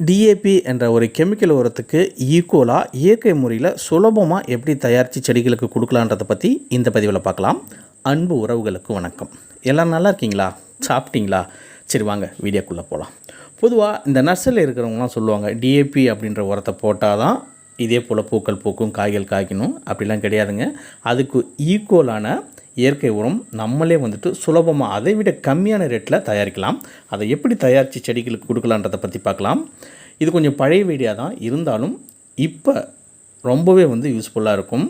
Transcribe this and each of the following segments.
DAP என்ற ஒரு chemical உரத்துக்கு ஈக்குவலாக இயற்கை முறையில் சுலபமாக எப்படி தயாரித்து செடிகளுக்கு கொடுக்கலான்றதை பற்றி இந்த பதிவில் பார்க்கலாம். அன்பு உறவுகளுக்கு வணக்கம். எல்லாம் நல்லா இருக்கீங்களா? சாப்பிட்டீங்களா? சரி வாங்க வீடியோக்குள்ளே போகலாம் பொதுவாக இந்த நர்சரியில் இருக்கிறவங்களாம் சொல்லுவாங்க டிஏபி அப்படின்ற உரத்தை போட்டால் தான் இதே போல் பூக்கள் பூக்கும் காய்கள் காய்க்கணும் அப்படிலாம் கிடையாதுங்க. அதுக்கு ஈக்குவலான இயற்கை உரம் நம்மளே வந்துட்டு சுலபமாக அதை விட கம்மியான ரேட்டில் தயாரிக்கலாம். அதை எப்படி தயாரித்து செடிகளுக்கு கொடுக்கலான்றதை பற்றி பார்க்கலாம். இது கொஞ்சம் பழைய வீடியோ தான். இருந்தாலும் இப்போ ரொம்பவே வந்து யூஸ்ஃபுல்லாக இருக்கும்.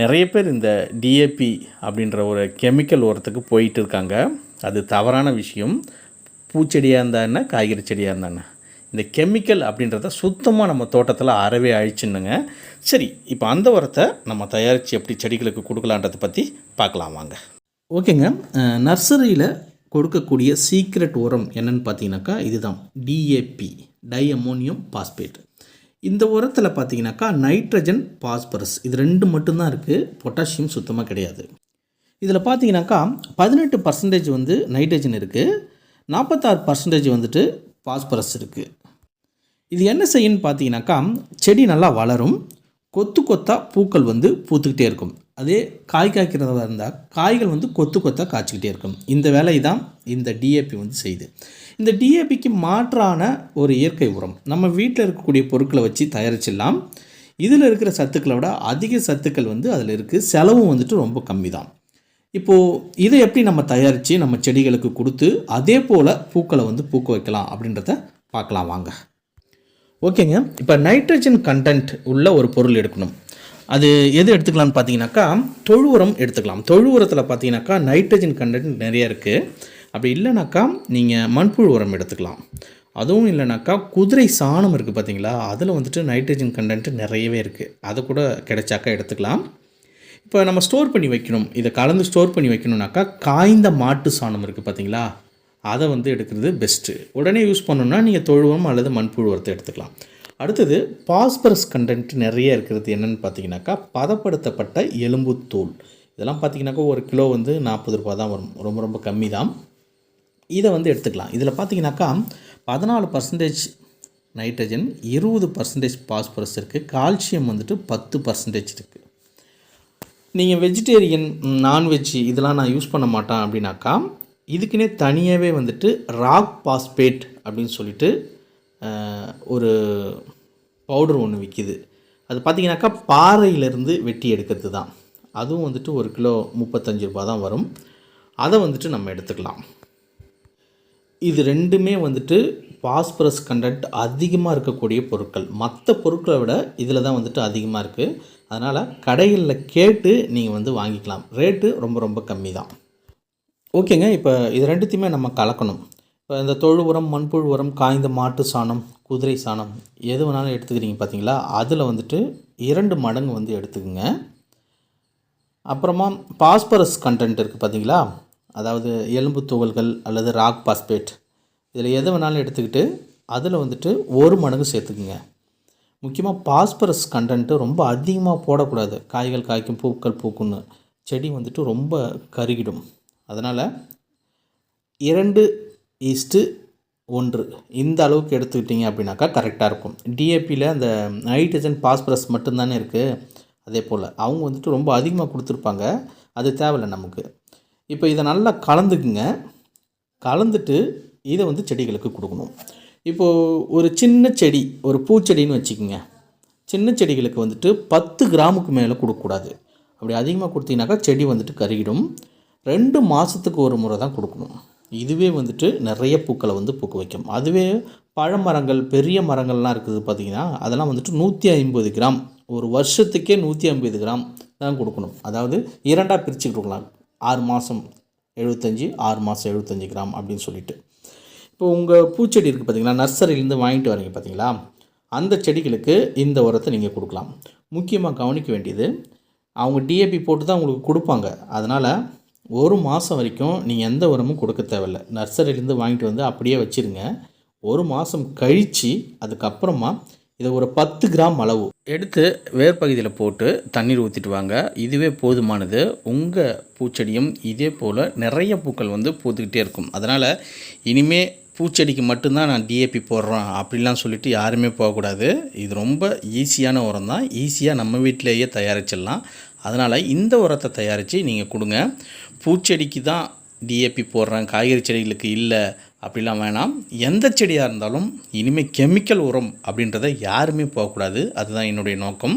நிறைய பேர் இந்த டிஏபி அப்படின்ற ஒரு கெமிக்கல் உரத்துக்கு போயிட்டு இருக்காங்க. அது தவறான விஷயம். பூச்செடியாக இருந்தா என்ன காய்கறி செடியாக இருந்தா என்ன? இந்த கெமிக்கல் அப்படின்றத சுத்தமாக நம்ம தோட்டத்தில் அறவே அழிச்சுன்னுங்க. சரி இப்போ அந்த உரத்தை நம்ம தயாரித்து எப்படி செடிகளுக்கு கொடுக்கலான்றதை பற்றி பார்க்கலாம் வாங்க. ஓகேங்க. நர்சரியில் கொடுக்கக்கூடிய சீக்ரெட் உரம் என்னன்னு பார்த்தீங்கன்னாக்கா இதுதான். டிஏபி டை அமோனியம் பாஸ்பேட் இந்த உரத்தில் பார்த்தீங்கன்னாக்கா நைட்ரஜன் பாஸ்பரஸ் இது ரெண்டு மட்டும்தான் இருக்குது பொட்டாசியம் சுத்தமாக கிடையாது. இதில் பார்த்தீங்கன்னாக்கா பதினெட்டு பர்சன்டேஜ் வந்து நைட்ரஜன் இருக்குது நாற்பத்தாறு பர்சன்டேஜ் வந்துட்டு பாஸ்பரஸ் இருக்குது இது என்ன செய்யுன்னு பார்த்தீங்கன்னாக்கா செடி நல்லா வளரும் கொத்து கொத்தாக பூக்கள் வந்து பூத்துக்கிட்டே இருக்கும். அதே காய் காய்க்கிறதா இருந்தால் காய்கள் வந்து கொத்து கொத்தாக காய்ச்சிக்கிட்டே இருக்கும். இந்த வேலையை தான் இந்த டிஏபி வந்து செய்யுது இந்த டிஏபிக்கு மாற்றான ஒரு இயற்கை உரம். நம்ம வீட்டில் இருக்கக்கூடிய பொருட்களை வச்சு தயாரிச்சிடலாம். இதில் இருக்கிற சத்துக்களை விட அதிக சத்துக்கள் வந்து அதில் இருக்குது செலவும் வந்துட்டு ரொம்ப கம்மி தான் இப்போது இதை எப்படி நம்ம தயாரித்து நம்ம செடிகளுக்கு கொடுத்து அதே போல் பூக்களை வந்து பூக்க வைக்கலாம் அப்படின்றத பார்க்கலாம் வாங்க. ஓகேங்க. இப்போ நைட்ரஜன் கண்டென்ட் உள்ள ஒரு பொருள் எடுக்கணும். அது எது எடுத்துக்கலாம்னு பார்த்தீங்கன்னாக்கா தொழு உரம் எடுத்துக்கலாம். தொழு உரத்தில் பார்த்தீங்கன்னாக்கா நைட்ரஜன் கண்டென்ட் நிறைய இருக்குது அப்படி இல்லைனாக்கா நீங்கள் மண்புழு உரம் எடுத்துக்கலாம். அதுவும் இல்லைனாக்கா குதிரை சாணம் இருக்குது பார்த்தீங்களா அதில் வந்துட்டு நைட்ரஜன் கண்டென்ட் நிறையவே இருக்குது அதை கூட கிடைச்சாக்கா எடுத்துக்கலாம். இப்போ நம்ம ஸ்டோர் பண்ணி வைக்கணும். இதை கலந்து ஸ்டோர் பண்ணி வைக்கணும்னாக்கா காய்ந்த மாட்டு சாணம் இருக்குது பார்த்தீங்களா அதை வந்து எடுக்கிறது பெஸ்ட்டு உடனே யூஸ் பண்ணணும்னா நீங்கள் தொழுவம் அல்லது மண்புழு உரத்தை எடுத்துக்கலாம். அடுத்தது பாஸ்பரஸ் கண்டென்ட் நிறைய இருக்கிறது என்னென்னு பார்த்தீங்கன்னாக்கா பதப்படுத்தப்பட்ட எலும்புத்தூள் இதெல்லாம் பார்த்தீங்கன்னாக்கா ஒரு கிலோ வந்து நாற்பது ரூபா தான் வரும். ரொம்ப ரொம்ப கம்மி தான் இதை வந்து எடுத்துக்கலாம். இதில் பார்த்தீங்கன்னாக்கா பதினாலு பர்சன்டேஜ் நைட்ரஜன் இருபது பர்சன்டேஜ் பாஸ்பரஸ் இருக்குது கால்சியம் வந்துட்டு பத்து பர்சன்டேஜ் இருக்குது நீங்கள் வெஜிடேரியன் நான்வெஜ் இதெல்லாம் நான் யூஸ் பண்ண மாட்டேன் அப்படின்னாக்கா இதுக்குன்னே தனியாகவே வந்துட்டு ராக் பாஸ்பேட் அப்படின்னு சொல்லிட்டு ஒரு பவுடர் ஒன்று விற்கிது அது பார்த்தீங்கன்னாக்கா பாறையிலேருந்து வெட்டி எடுக்கிறது தான். அதுவும் வந்துட்டு ஒரு கிலோ முப்பத்தஞ்சு ரூபா தான் வரும். அதை வந்துட்டு நம்ம எடுத்துக்கலாம். இது ரெண்டுமே வந்துட்டு பாஸ்பரஸ் கண்டென்ட் அதிகமாக இருக்கக்கூடிய பொருட்கள். மற்ற பொருட்களை விட இதில் தான் வந்துட்டு அதிகமாக இருக்குது அதனால் கடைகளில் கேட்டு நீங்கள் வந்து வாங்கிக்கலாம். ரேட்டு ரொம்ப ரொம்ப கம்மி தான். ஓகேங்க இப்போ இது ரெண்டுத்தையுமே நம்ம கலக்கணும். இப்போ இந்த தொழு உரம் மண்புழு உரம் காய்ந்த மாட்டு சாணம் குதிரை சாணம் எது வேணாலும் எடுத்துக்கிறீங்க பார்த்தீங்களா அதில் வந்துட்டு இரண்டு மடங்கு வந்து எடுத்துக்கோங்க. அப்புறமா பாஸ்பரஸ் கண்டென்ட் இருக்குது பார்த்தீங்களா அதாவது எலும்பு துகள்கள் அல்லது ராக் பாஸ்பேட். இதில் எது வேணாலும் எடுத்துக்கிட்டு அதில் வந்துட்டு ஒரு மடங்கு சேர்த்துக்குங்க. முக்கியமாக பாஸ்பரஸ் கண்டென்ட்டு ரொம்ப அதிகமாக போடக்கூடாது. காய்கள் காய்க்கும் பூக்கள் பூக்குன்னு செடி வந்துட்டு ரொம்ப கருகிடும். அதனால் இரண்டு ஈஸ்ட்டு ஒன்று. இந்த அளவுக்கு எடுத்துக்கிட்டிங்க அப்படின்னாக்கா கரெக்டாக இருக்கும். டிஏபியில் அந்த நைட்ரஜன் பாஸ்பரஸ் மட்டும்தானே இருக்குது அதே போல் அவங்க வந்துட்டு ரொம்ப அதிகமாக கொடுத்துருப்பாங்க. அது தேவையில்லை நமக்கு. இப்போ இதை நல்லா கலந்துக்குங்க. கலந்துட்டு இதை வந்து செடிகளுக்கு கொடுக்கணும். இப்போது ஒரு சின்ன செடி ஒரு பூச்செடின்னு வச்சுக்கோங்க. சின்ன செடிகளுக்கு வந்துட்டு பத்து கிராமுக்கு மேலே கொடுக்கக்கூடாது. அப்படி அதிகமாக கொடுத்தீங்கன்னாக்கா செடி வந்துட்டு கருகிடும். ரெண்டு மாதத்துக்கு ஒரு முறை தான் கொடுக்கணும். இதுவே வந்துட்டு நிறைய பூக்களை வந்து பூக்க வைக்கும். அதுவே பழமரங்கள் பெரிய மரங்கள்லாம் இருக்குது பார்த்தீங்கன்னா அதெல்லாம் வந்துட்டு நூற்றி ஐம்பது கிராம். ஒரு வருஷத்துக்கே நூற்றி ஐம்பது கிராம் தான் கொடுக்கணும். அதாவது இரண்டாக பிரித்து கொடுக்கலாம். ஆறு மாதம் எழுபத்தஞ்சி ஆறு மாதம் எழுபத்தஞ்சி கிராம் அப்படின்னு சொல்லிட்டு. இப்போ உங்கள் பூச்செடி இருக்குது பார்த்தீங்களா? நர்சரியிலேருந்து வாங்கிட்டு வரீங்க பார்த்தீங்களா? அந்த செடிகளுக்கு இந்த உரத்தை நீங்கள் கொடுக்கலாம். முக்கியமாக கவனிக்க வேண்டியது அவங்க டிஏபி போட்டு தான் உங்களுக்கு கொடுப்பாங்க. அதனால் ஒரு மாதம் வரைக்கும் நீங்கள் எந்த உரமும் கொடுக்க தேவையில்ல. நர்சரியிலேருந்து வாங்கிட்டு வந்து அப்படியே வச்சுருங்க. ஒரு மாதம் கழித்து அதுக்கப்புறமா இதை ஒரு பத்து கிராம் அளவு எடுத்து வேர்பகுதியில் போட்டு தண்ணீர் ஊற்றிட்டு வாங்க. இதுவே போதுமானது. உங்கள் பூச்செடியும் இதே போல் நிறைய பூக்கள் வந்து பூத்துக்கிட்டே இருக்கும். அதனால் இனிமே பூச்செடிக்கு மட்டும்தான் நான் டிஏபி போடுறேன் அப்படிலாம் சொல்லிட்டு யாருமே போகக்கூடாது. இது ரொம்ப ஈஸியான உரம் தான் ஈஸியாக நம்ம வீட்டிலேயே தயாரிச்சிடலாம். அதனால் இந்த உரத்தை தயாரித்து நீங்கள் கொடுங்க. பூச்செடிக்கு தான் டிஏபி போடுறேன் காய்கறி செடிகளுக்கு இல்லை அப்படிலாம் வேணாம். எந்த செடியாக இருந்தாலும் இனிமேல் கெமிக்கல் உரம் அப்படின்றத யாருமே போகக்கூடாது. அதுதான் என்னுடைய நோக்கம்.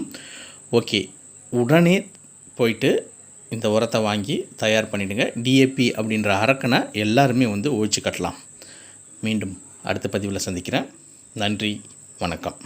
ஓகே உடனே போயிட்டு இந்த உரத்தை வாங்கி தயார் பண்ணிவிடுங்க டிஏபி அப்படின்ற அரக்கனை எல்லாருமே வந்து ஒழிச்சு கட்டலாம். மீண்டும் அடுத்த பதிவில் சந்திக்கிறேன். நன்றி வணக்கம்.